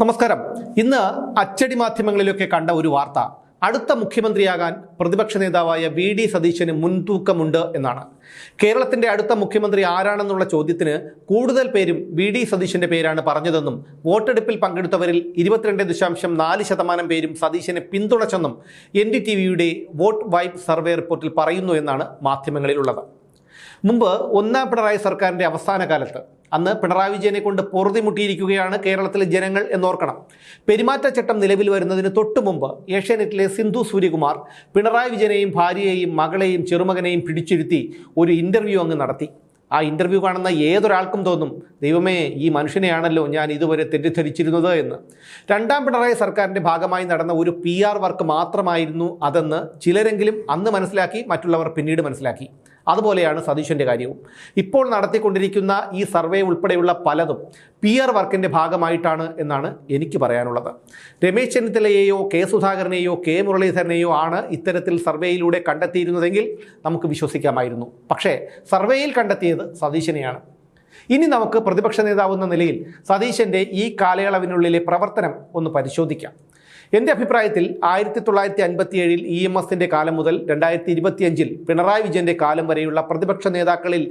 നമസ്കാരം. ഇന്ന് അച്ചടി മാധ്യമങ്ങളിലൊക്കെ കണ്ട ഒരു വാർത്ത. അടുത്ത മുഖ്യമന്ത്രിയാകാൻ പ്രതിപക്ഷ നേതാവായ വി ഡി സതീശന് മുൻതൂക്കമുണ്ട് എന്നാണ്. കേരളത്തിന്റെ അടുത്ത മുഖ്യമന്ത്രി ആരാണെന്നുള്ള ചോദ്യത്തിന് കൂടുതൽ പേരും വി ഡി സതീശന്റെ പേരാണ് പറഞ്ഞതെന്നും വോട്ടെടുപ്പിൽ പങ്കെടുത്തവരിൽ ഇരുപത്തിരണ്ട് ദശാംശം നാല് ശതമാനം പേരും സതീശനെ പിന്തുണച്ചെന്നും എൻ ഡി ടി വിയുടെ വോട്ട് വൈപ്പ് സർവേ റിപ്പോർട്ടിൽ പറയുന്നു എന്നാണ് മാധ്യമങ്ങളിലുള്ളത്. മുമ്പ് ഒന്നാം പിണറായി സർക്കാരിന്റെ അവസാന കാലത്ത് അന്ന് പിണറായി വിജയനെ കൊണ്ട് പൊറുതിമുട്ടിയിരിക്കുകയാണ് കേരളത്തിലെ ജനങ്ങൾ എന്നോർക്കണം. പെരുമാറ്റച്ചട്ടം നിലവിൽ വരുന്നതിന് തൊട്ടു മുമ്പ് ഏഷ്യാനെറ്റിലെ സിന്ധു സൂര്യകുമാർ പിണറായി വിജയനെയും ഭാര്യയെയും മകളെയും ചെറുമകനെയും പിടിച്ചിരുത്തി ഒരു ഇന്റർവ്യൂ അങ്ങ് നടത്തി. ആ ഇന്റർവ്യൂ കാണുന്ന ഏതൊരാൾക്കും തോന്നും ദൈവമേ ഈ മനുഷ്യനെയാണല്ലോ ഞാൻ ഇതുവരെ തെറ്റിദ്ധരിച്ചിരുന്നത് എന്ന്. രണ്ടാം പിണറായി സർക്കാരിന്റെ ഭാഗമായി നടന്ന ഒരു പി വർക്ക് മാത്രമായിരുന്നു അതെന്ന് ചിലരെങ്കിലും അന്ന് മനസ്സിലാക്കി മറ്റുള്ളവർ പിന്നീട് മനസ്സിലാക്കി. അതുപോലെയാണ് സതീശന്റെ കാര്യവും. ഇപ്പോൾ നടത്തിക്കൊണ്ടിരിക്കുന്ന ഈ സർവേ ഉൾപ്പെടെയുള്ള പലതും പിയർ വർക്കിന്റെ ഭാഗമായിട്ടാണ് എന്നാണ് എനിക്ക് പറയാനുള്ളത്. രമേശ് ചെന്നിത്തലയെയോ കെ സുധാകരനെയോ കെ മുരളീധരനെയോ ആണ് ഇത്തരത്തിൽ സർവേയിലൂടെ കണ്ടെത്തിയിരുന്നതെങ്കിൽ നമുക്ക് വിശ്വസിക്കാമായിരുന്നു. പക്ഷേ സർവേയിൽ കണ്ടെത്തിയത് സതീശനെയാണ്. ഇനി നമുക്ക് പ്രതിപക്ഷ നേതാവ് എന്ന നിലയിൽ സതീശന്റെ ഈ കാലയളവിനുള്ളിലെ പ്രവർത്തനം ഒന്ന് പരിശോധിക്കാം. എന്റെ അഭിപ്രായത്തിൽ ആയിരത്തി തൊള്ളായിരത്തി അൻപത്തി ഏഴിൽ ഇ എം എസിന്റെ കാലം മുതൽ രണ്ടായിരത്തി ഇരുപത്തിയഞ്ചിൽ പിണറായി വിജയന്റെ കാലം വരെയുള്ള പ്രതിപക്ഷ നേതാക്കളിൽ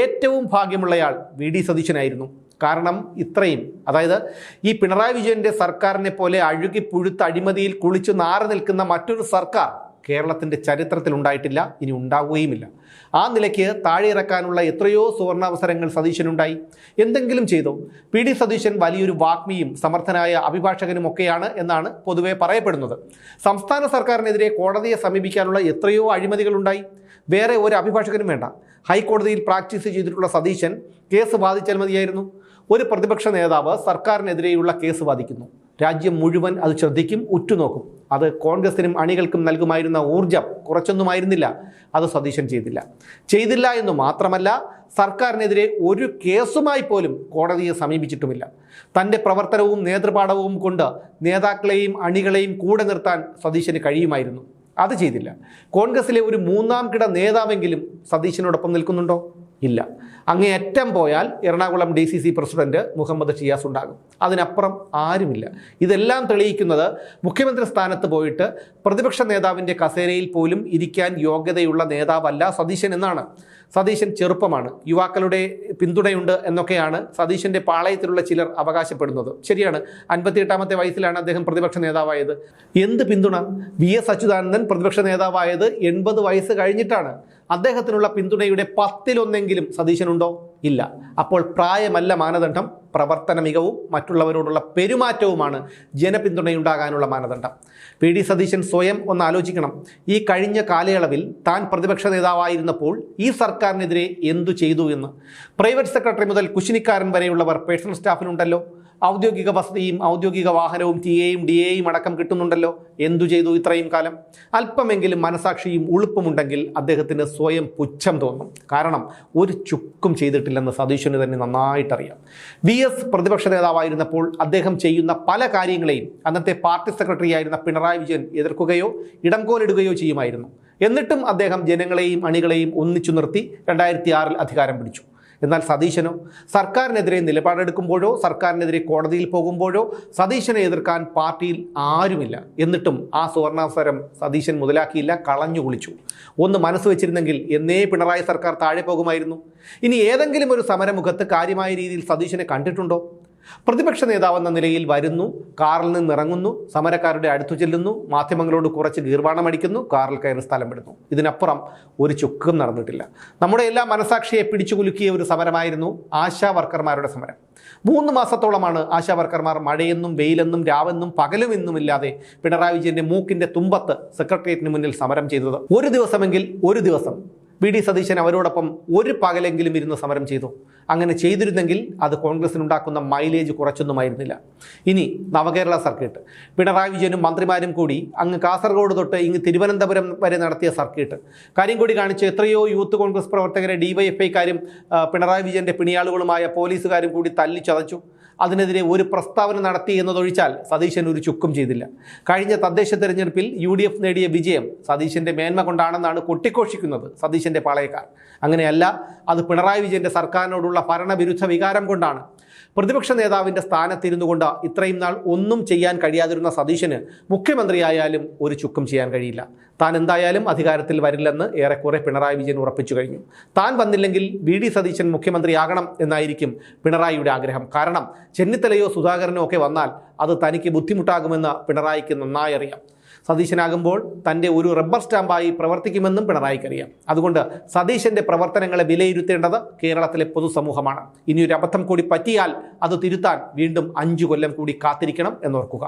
ഏറ്റവും ഭാഗ്യമുള്ളയാൾ വി ഡി സതീശനായിരുന്നു. കാരണം ഇത്രയും അതായത് ഈ പിണറായി വിജയന്റെ സർക്കാരിനെ പോലെ അഴുകി പുഴുത്ത അഴിമതിയിൽ കുളിച്ചു നാറി നിൽക്കുന്ന മറ്റൊരു സർക്കാർ കേരളത്തിന്റെ ചരിത്രത്തിൽ ഉണ്ടായിട്ടില്ല ഇനി ഉണ്ടാവുകയുമില്ല. ആ നിലയ്ക്ക് താഴെ ഇറക്കാനുള്ള എത്രയോ സുവർണാവസരങ്ങൾ സതീശനുണ്ടായി. എന്തെങ്കിലും ചെയ്തോ? പി ഡി സതീശൻ വലിയൊരു വാഗ്മിയും സമർത്ഥനായ അഭിഭാഷകനും ഒക്കെയാണ് എന്നാണ് പൊതുവെ പറയപ്പെടുന്നത്. സംസ്ഥാന സർക്കാരിനെതിരെ കോടതിയെ സമീപിക്കാനുള്ള എത്രയോ അഴിമതികളുണ്ടായി. വേറെ ഒരു അഭിഭാഷകനും വേണ്ട. ഹൈക്കോടതിയിൽ പ്രാക്ടീസ് ചെയ്തിട്ടുള്ള സതീശൻ കേസ് വാദിച്ചാൽ മതിയായിരുന്നു. ഒരു പ്രതിപക്ഷ നേതാവ് സർക്കാരിനെതിരെയുള്ള കേസ് വാദിക്കുന്നു. രാജ്യം മുഴുവൻ അത് ശ്രദ്ധിക്കും ഉറ്റുനോക്കും. അത് കോൺഗ്രസിനും അണികൾക്കും നൽകുമായിരുന്ന ഊർജം കുറച്ചൊന്നുമായിരുന്നില്ല. അത് സതീശൻ ചെയ്തില്ല. ചെയ്തില്ല എന്ന് മാത്രമല്ല സർക്കാരിനെതിരെ ഒരു കേസുമായി പോലും കോടതിയെ സമീപിച്ചിട്ടുമില്ല. തന്റെ പ്രവർത്തനവും നേതൃപാഠവും കൊണ്ട് നേതാക്കളെയും അണികളെയും കൂടെ നിർത്താൻ സതീശന് കഴിയുമായിരുന്നു. അത് ചെയ്തില്ല. കോൺഗ്രസിലെ ഒരു മൂന്നാം കിട നേതാവെങ്കിലും സതീശനോടൊപ്പം നിൽക്കുന്നുണ്ടോ? ഇല്ല. അങ്ങേയറ്റം പോയാൽ Ernakulam D C C president Muhammad Shiyas ഉണ്ടാകും. അതിനപ്പുറം ആരുമില്ല. ഇതെല്ലാം തെളിയിക്കുന്നത് മുഖ്യമന്ത്രി സ്ഥാനത്ത് പോയിട്ട് പ്രതിപക്ഷ നേതാവിന്റെ കസേരയിൽ പോലും ഇരിക്കാൻ യോഗ്യതയുള്ള നേതാവല്ല സതീശൻ എന്നാണ്. സതീശൻ ചെറുപ്പമാണ്. യുവാക്കളുടെ പിന്തുണയുണ്ട് എന്നൊക്കെയാണ് സതീശന്റെ പാളയത്തിലുള്ള ചിലർ അവകാശപ്പെടുന്നത്. ശരിയാണ്. അൻപത്തിയെട്ടാമത്തെ വയസ്സിലാണ് അദ്ദേഹം പ്രതിപക്ഷ നേതാവായത്. എന്ത് പിന്തുണ? വി എസ് അച്യുതാനന്ദൻ പ്രതിപക്ഷ നേതാവായത് എൺപത് വയസ്സ് കഴിഞ്ഞിട്ടാണ്. അദ്ദേഹത്തിനുള്ള പിന്തുണയുടെ പത്തിലൊന്നെങ്കിലും സതീശനുണ്ടോ? ഇല്ല. അപ്പോൾ പ്രായമല്ല മാനദണ്ഡം പ്രവർത്തന മികവും മറ്റുള്ളവരോടുള്ള പെരുമാറ്റവുമാണ് ജനപിന്തുണയുണ്ടാകാനുള്ള മാനദണ്ഡം. പി. ഡി. സതീശൻ സ്വയം ഒന്ന് ആലോചിക്കണം. ഈ കഴിഞ്ഞ കാലയളവിൽ താൻ പ്രതിപക്ഷ നേതാവായിരുന്നപ്പോൾ ഈ സർക്കാരിനെതിരെ എന്തു ചെയ്തു എന്ന്? പ്രൈവറ്റ് സെക്രട്ടറി മുതൽ കുശിനിക്കാരൻ വരെയുള്ളവർ പേഴ്സണൽ സ്റ്റാഫിനുണ്ടല്ലോ ഔദ്യോഗിക വസതിയും ഔദ്യോഗിക വാഹനവും ടി എയും ഡി എയും അടക്കം കിട്ടുന്നുണ്ടല്ലോ. എന്തു ചെയ്തു ഇത്രയും കാലം? അല്പമെങ്കിലും മനസാക്ഷിയും ഉളുപ്പുമുണ്ടെങ്കിൽ അദ്ദേഹത്തിന് സ്വയം പുച്ഛം തോന്നും. കാരണം ഒരു ചുക്കും ചെയ്തിട്ടില്ലെന്ന് സതീശന് തന്നെ നന്നായിട്ടറിയാം. വി എസ് പ്രതിപക്ഷ നേതാവായിരുന്നപ്പോൾ അദ്ദേഹം ചെയ്യുന്ന പല കാര്യങ്ങളെയും അന്നത്തെ പാർട്ടി സെക്രട്ടറി ആയിരുന്ന പിണറായി വിജയൻ എതിർക്കുകയോ ഇടംകോലിടുകയോ ചെയ്യുമായിരുന്നു. എന്നിട്ടും അദ്ദേഹം ജനങ്ങളെയും അണികളെയും ഒന്നിച്ചു നിർത്തി രണ്ടായിരത്തി ആറിൽ അധികാരം പിടിച്ചു. എന്നാൽ സതീശനോ സർക്കാരിനെതിരെ നിലപാടെടുക്കുമ്പോഴോ സർക്കാരിനെതിരെ കോടതിയിൽ പോകുമ്പോഴോ സതീശനെ എതിർക്കാൻ പാർട്ടിയിൽ ആരുമില്ല. എന്നിട്ടും ആ സുവർണാവസരം സതീശൻ മുതലാക്കിയില്ല കളഞ്ഞു കുളിച്ചു. ഒന്ന് മനസ്സ് വെച്ചിരുന്നെങ്കിൽ എന്നേ പിണറായി സർക്കാർ താഴെ പോകുമായിരുന്നു. ഇനി ഏതെങ്കിലും ഒരു സമരമുഖത്ത് കാര്യമായ രീതിയിൽ സതീശനെ കണ്ടിട്ടുണ്ടോ? പ്രതിപക്ഷ നേതാവെന്ന നിലയിൽ വരുന്നു കാറിൽ നിന്ന് ഇറങ്ങുന്നു സമരക്കാരുടെ അടുത്തു ചെല്ലുന്നു മാധ്യമങ്ങളോട് കുറച്ച് ഗീർവാണം അടിക്കുന്നു കാറിൽ കയറി സ്ഥലം വിടുന്നു. ഇതിനപ്പുറം ഒരു ചുക്കും നടന്നിട്ടില്ല. നമ്മുടെ എല്ലാ മനസാക്ഷിയെ പിടിച്ചു കുലുക്കിയ ഒരു സമരമായിരുന്നു ആശാ വർക്കർമാരുടെ സമരം. മൂന്ന് മാസത്തോളമാണ് ആശാ വർക്കർമാർ മഴയെന്നും വെയിലെന്നും രാവെന്നും പകലും എന്നുമില്ലാതെ പിണറായി വിജയന്റെ മൂക്കിന്റെ തുമ്പത്ത് സെക്രട്ടേറിയറ്റിന് മുന്നിൽ സമരം ചെയ്തത്. ഒരു ദിവസമെങ്കിൽ ഒരു ദിവസം വി ഡി സതീശൻ അവരോടൊപ്പം ഒരു പകലെങ്കിലും ഇരുന്ന് സമരം ചെയ്തു. അങ്ങനെ ചെയ്തിരുന്നെങ്കിൽ അത് കോൺഗ്രസിനുണ്ടാക്കുന്ന മൈലേജ് കുറച്ചൊന്നുമായിരുന്നില്ല. ഇനി നവകേരള സർക്കിട്ട്. പിണറായി വിജയനും മന്ത്രിമാരും കൂടി അങ്ങ് കാസർഗോഡ് തൊട്ട് ഇങ്ങ് തിരുവനന്തപുരം വരെ നടത്തിയ സർക്കിട്ട്. കരിങ്കൊടി കാണിച്ച് എത്രയോ യൂത്ത് കോൺഗ്രസ് പ്രവർത്തകരെ ഡിവൈഎഫ്ഐക്കാരും പിണറായി വിജയന്റെ പിണിയാളുകളുമായ പോലീസുകാരും കൂടി തല്ലിച്ചതച്ചു. അതിനെതിരെ ഒരു പ്രസ്താവന നടത്തി എന്നതൊഴിച്ചാൽ സതീശൻ ഒരു ചുക്കും ചെയ്തില്ല. കഴിഞ്ഞ തദ്ദേശ തെരഞ്ഞെടുപ്പിൽ യു ഡി എഫ് നേടിയ വിജയം സതീശന്റെ മേന്മ കൊണ്ടാണെന്നാണ് കൊട്ടിഘോഷിക്കുന്നത് സതീശന്റെ പാളയക്കാർ. അങ്ങനെയല്ല അത് പിണറായി വിജയന്റെ സർക്കാരിനോടുള്ള ഭരണവിരുദ്ധ വികാരം കൊണ്ടാണ് പ്രതിപക്ഷ നേതാവിന്റെ സ്ഥാനത്തിരുന്നു കൊണ്ട് ഇത്രയും നാൾ ഒന്നും ചെയ്യാൻ കഴിയാതിരുന്ന സതീശന് മുഖ്യമന്ത്രിയായാലും ഒരു ചുക്കും ചെയ്യാൻ കഴിയില്ല. താൻ എന്തായാലും അധികാരത്തിൽ വരില്ലെന്ന് ഏറെക്കുറെ പിണറായി വിജയൻ ഉറപ്പിച്ചു കഴിഞ്ഞു. താൻ വന്നില്ലെങ്കിൽ വി ഡി സതീശൻ മുഖ്യമന്ത്രിയാകണം എന്നായിരിക്കും പിണറായിയുടെ ആഗ്രഹം. കാരണം ചെന്നിത്തലയോ സുധാകരനോ ഒക്കെ വന്നാൽ അത് തനിക്ക് ബുദ്ധിമുട്ടാകുമെന്ന് പിണറായിക്ക് നന്നായി അറിയാം. സതീശനാകുമ്പോൾ തന്റെ ഒരു റബ്ബർ സ്റ്റാമ്പായി പ്രവർത്തിക്കുമെന്നും പിണറായിക്കറിയാം അതുകൊണ്ട് സതീശന്റെ പ്രവർത്തനങ്ങളെ വിലയിരുത്തേണ്ടത് കേരളത്തിലെ പൊതുസമൂഹമാണ്. ഇനിയൊരു അബദ്ധം കൂടി പറ്റിയാൽ അത് തിരുത്താൻ വീണ്ടും അഞ്ചു കൊല്ലം കൂടി കാത്തിരിക്കണം എന്നോർക്കുക.